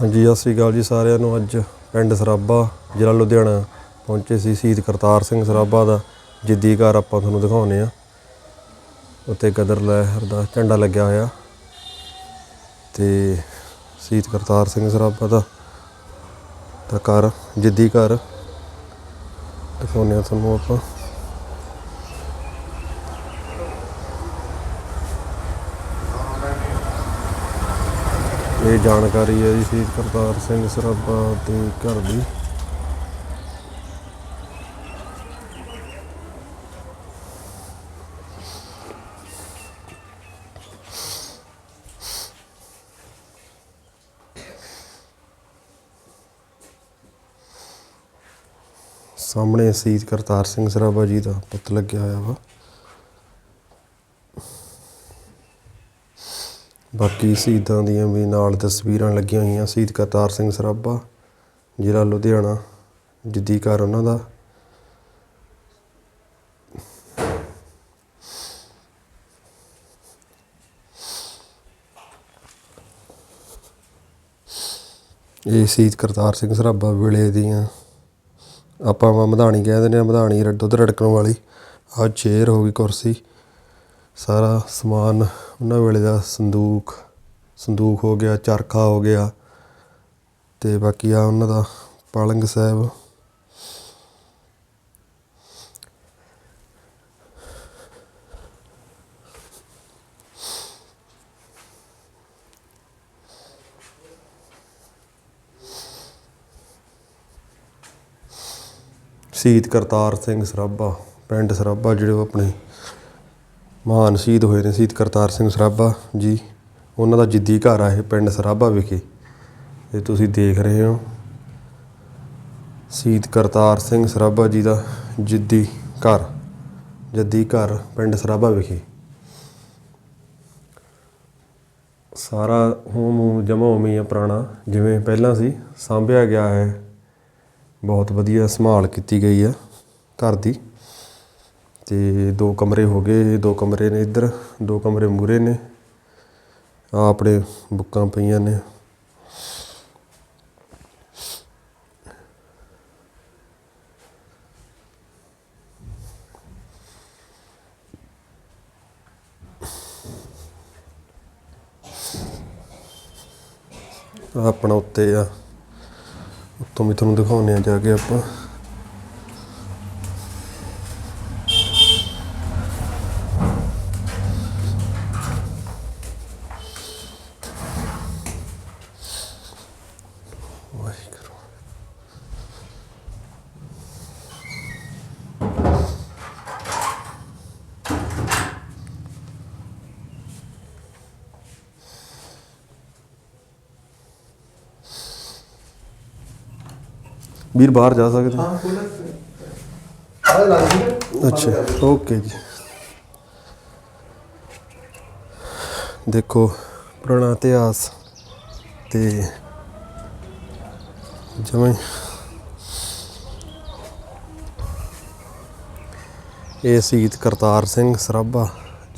ਹਾਂਜੀ, ਸਤਿ ਸ਼੍ਰੀ ਅਕਾਲ ਜੀ ਸਾਰਿਆਂ ਨੂੰ। ਅੱਜ ਪਿੰਡ ਸਰਾਬਾ ਜ਼ਿਲ੍ਹਾ ਲੁਧਿਆਣਾ ਪਹੁੰਚੇ ਸੀ ਸ਼ਹੀਦ ਕਰਤਾਰ ਸਿੰਘ ਸਰਾਬਾ ਦਾ। ਜਿੱਦੀ ਘਰ ਆਪਾਂ ਤੁਹਾਨੂੰ ਦਿਖਾਉਨੇ ਆ ਉੱਤੇ ਗਦਰ ਲਹਿਰ ਦਾ ਝੰਡਾ ਲੱਗਿਆ ਹੋਇਆ। ਤੇ ਸ਼ਹੀਦ ਕਰਤਾਰ ਸਿੰਘ ਸਰਾਬਾ ਦਾ ਦਾ ਘਰ, ਜਿੱਦੀ ਘਰ ਦਿਖਾਉਨੇ ਆ ਤੁਹਾਨੂੰ ਆਪਾਂ। ਇਹ ਜਾਣਕਾਰੀ ਹੈ ਜੀ ਸ਼ਹੀਦ ਕਰਤਾਰ ਸਿੰਘ ਸਰਾਭਾ ਦੇ ਘਰ ਦੀ। ਸਾਹਮਣੇ ਸ਼ਹੀਦ ਕਰਤਾਰ ਸਿੰਘ ਸਰਾਭਾ ਜੀ ਦਾ ਪੁੱਤ ਲੱਗਿਆ ਹੋਇਆ ਵਾ। ਬਾਕੀ ਸ਼ਹੀਦਾਂ ਦੀਆਂ ਵੀ ਨਾਲ ਤਸਵੀਰਾਂ ਲੱਗੀਆਂ ਹੋਈਆਂ ਸ਼ਹੀਦ ਕਰਤਾਰ ਸਿੰਘ ਸਰਾਭਾ, ਜ਼ਿਲ੍ਹਾ ਲੁਧਿਆਣਾ, ਜਿੱਦੀ ਘਰ ਉਹਨਾਂ ਦਾ। ਇਹ ਸ਼ਹੀਦ ਕਰਤਾਰ ਸਿੰਘ ਸਰਾਭਾ ਵੇਲੇ ਦੀਆਂ, ਆਪਾਂ ਵਾ ਮਧਾਣੀ ਕਹਿ ਦਿੰਦੇ ਆ ਮਧਾਣੀ ਦੁੱਧ ਰੜਕਣ ਵਾਲੀ। ਆਹ ਚੇਅਰ ਹੋ ਗਈ ਕੁਰਸੀ। ਸਾਰਾ ਸਮਾਨ ਉਹਨਾਂ ਵੇਲੇ ਦਾ ਸੰਦੂਕ ਸੰਦੂਕ ਹੋ ਗਿਆ, ਚਰਖਾ ਹੋ ਗਿਆ ਤੇ ਬਾਕੀ ਆ ਉਹਨਾਂ ਦਾ ਪਾਲੰਗ ਸਾਹਿਬ। ਸ਼ਹੀਦ ਕਰਤਾਰ ਸਿੰਘ ਸਰਾਭਾ, ਪਿੰਡ ਸਰਾਭਾ ਜਿਹੜੇ ਉਹ ਆਪਣੇ ਮਹਾਨ ਸ਼ਹੀਦ ਹੋਏ ਨੇ ਸ਼ਹੀਦ ਕਰਤਾਰ ਸਿੰਘ ਸਰਾਭਾ ਜੀ। ਉਹਨਾਂ ਦਾ ਜਿੱਦੀ ਘਰ ਆ ਇਹ ਪਿੰਡ ਸਰਾਭਾ ਵਿਖੇ। ਇਹ ਤੁਸੀਂ ਦੇਖ ਰਹੇ ਹੋ। ਸ਼ਹੀਦ ਕਰਤਾਰ ਸਿੰਘ ਸਰਾਭਾ ਜੀ ਦਾ ਜਿੱਦੀ ਘਰ, ਜੱਦੀ ਘਰ ਪਿੰਡ ਸਰਾਭਾ ਵਿਖੇ। ਸਾਰਾ ਹੂਮ ਜਮਾ ਉਵੇਂ ਆ ਪੁਰਾਣਾ ਜਿਵੇਂ ਪਹਿਲਾਂ ਸੀ, ਸਾਂਭਿਆ ਗਿਆ ਹੈ। ਬਹੁਤ ਵਧੀਆ ਸੰਭਾਲ ਕੀਤੀ ਗਈ ਆ ਘਰ ਦੀ। ਅਤੇ ਦੋ ਕਮਰੇ ਹੋ ਗਏ ਦੋ ਕਮਰੇ ਨੇ ਇੱਧਰ, ਦੋ ਕਮਰੇ ਮੂਹਰੇ ਨੇ। ਆ ਆਪਣੇ ਬੁੱਕਾਂ ਪਈਆਂ ਨੇ। ਆਪਣਾ ਉੱਤੇ ਆ। ਉੱਤੋਂ ਵੀ ਤੁਹਾਨੂੰ ਦਿਖਾਉਂਦੇ ਆ ਜਾ ਕੇ ਆਪਾਂ। ਵੀਰ ਬਾਹਰ ਜਾ ਸਕਦੇ ਹਾਂ? ਅੱਛਾ ਓਕੇ ਜੀ। ਦੇਖੋ ਪੁਰਾਣਾ ਇਤਿਹਾਸ ਤੇ ਜਿਵੇਂ ਇਹ ਸ਼ਹੀਦ ਕਰਤਾਰ ਸਿੰਘ ਸਰਾਭਾ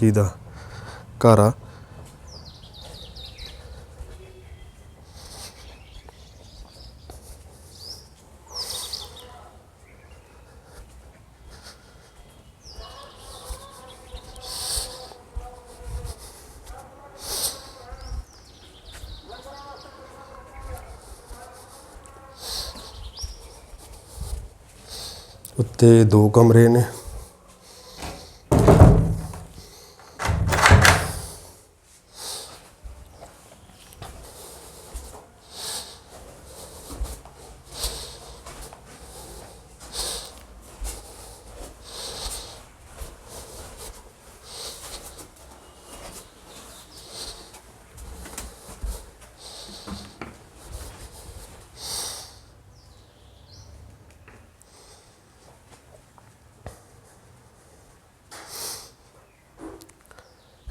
ਜੀ ਦਾ ਘਰ ਆ। ਉੱਤੇ ਦੋ ਕਮਰੇ ਨੇ।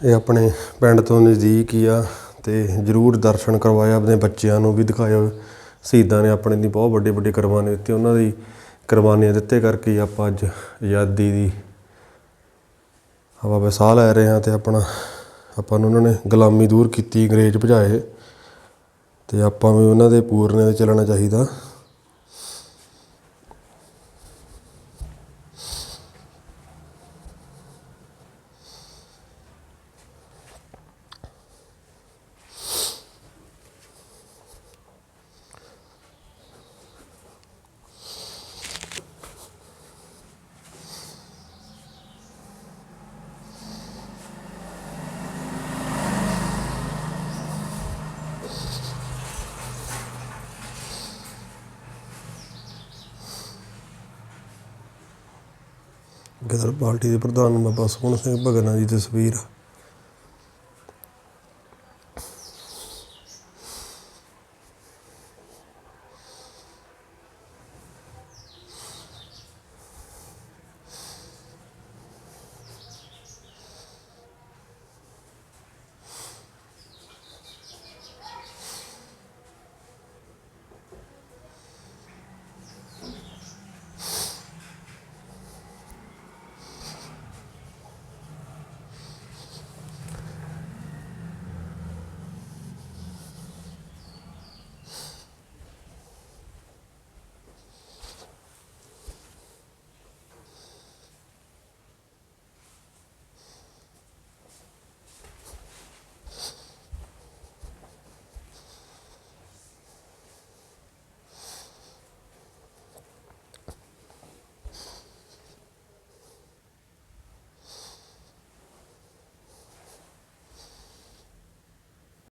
ਇਹ ਆਪਣੇ ਪਿੰਡ ਤੋਂ ਨਜ਼ਦੀਕ ਹੀ ਆ ਤੇ ਜਰੂਰ ਦਰਸ਼ਨ ਕਰਵਾਇਆ ਆਪਣੇ ਬੱਚਿਆਂ ਨੂੰ ਵੀ ਦਿਖਾਇਆ। ਸ਼ਹੀਦਾਂ ਨੇ ਆਪਣੇ ਦੀ ਬਹੁਤ ਵੱਡੀ ਵੱਡੀ ਕੁਰਬਾਨੀ ਦਿੱਤੀ ਉਹਨਾਂ ਦੀ ਕੁਰਬਾਨੀਆਂ ਦਿੱਤੇ ਕਰਕੇ ਹੀ ਆਪਾਂ ਅੱਜ ਆਜ਼ਾਦੀ ਦੀ ਹਵਾ ਵਿੱਚ ਲੈ ਰਹੇ ਹਾਂ ਤੇ ਆਪਣਾ ਆਪਾਂ ਨੂੰ ਉਹਨਾਂ ਨੇ ਗੁਲਾਮੀ ਦੂਰ ਕੀਤੀ, ਅੰਗਰੇਜ਼ ਭਜਾਏ ਤੇ ਆਪਾਂ ਵੀ ਉਹਨਾਂ ਦੇ ਪੂਰਨੇ ਤੇ ਚੱਲਣਾ ਚਾਹੀਦਾ। ਗਦਰ ਪਾਰਟੀ ਦੇ ਪ੍ਰਧਾਨ ਬਾਬਾ ਸੋਹਣ ਸਿੰਘ ਭਗਨਾ ਦੀ ਤਸਵੀਰ ਆ